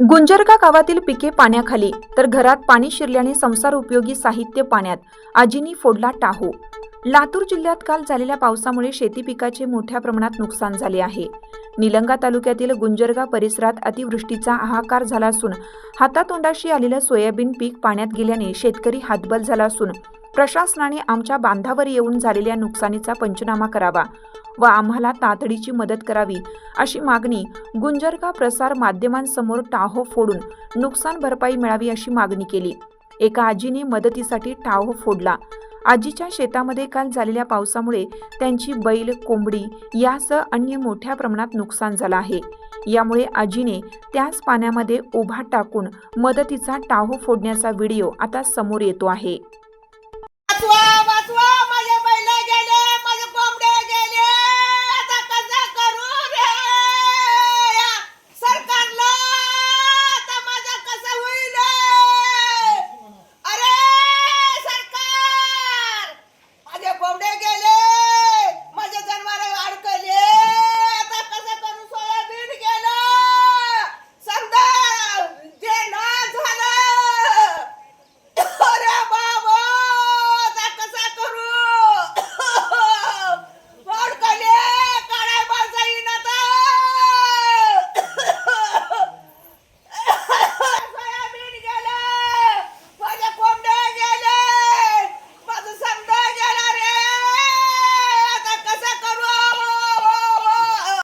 गुंजरगा गावातील पिके पाण्याखाली तर घरात पाणी शिरल्याने संसार उपयोगी साहित्य पाण्यात आजीनी फोडला टाहो. लातूर जिल्ह्यात काल झालेल्या पावसामुळे शेती पिकाचे मोठ्या प्रमाणात नुकसान झाले आहे. निलंगा तालुक्यातील गुंजरगा परिसरात अतिवृष्टीचा हाहाकार झाला असून हातातोंडाशी आलेलं सोयाबीन पीक पाण्यात गेल्याने शेतकरी हातबल झाला असून प्रशासनाने आमच्या बांधावर येऊन झालेल्या नुकसानीचा पंचनामा करावा व आम्हाला तातडीची मदत करावी अशी मागणी गुंजरगा प्रसार माध्यमांसमोर टाहो फोडून नुकसान भरपाई मिळावी अशी मागणी केली. एका आजीने मदतीसाठी टाहो फोडला. आजीच्या शेतामध्ये काल झालेल्या पावसामुळे त्यांची बैल कोंबडी यासह अन्य मोठ्या प्रमाणात नुकसान झालं आहे. यामुळे आजीने त्याच पाण्यामध्ये उभा टाकून मदतीचा टाहो फोडण्याचा व्हिडिओ आता समोर येतो आहे.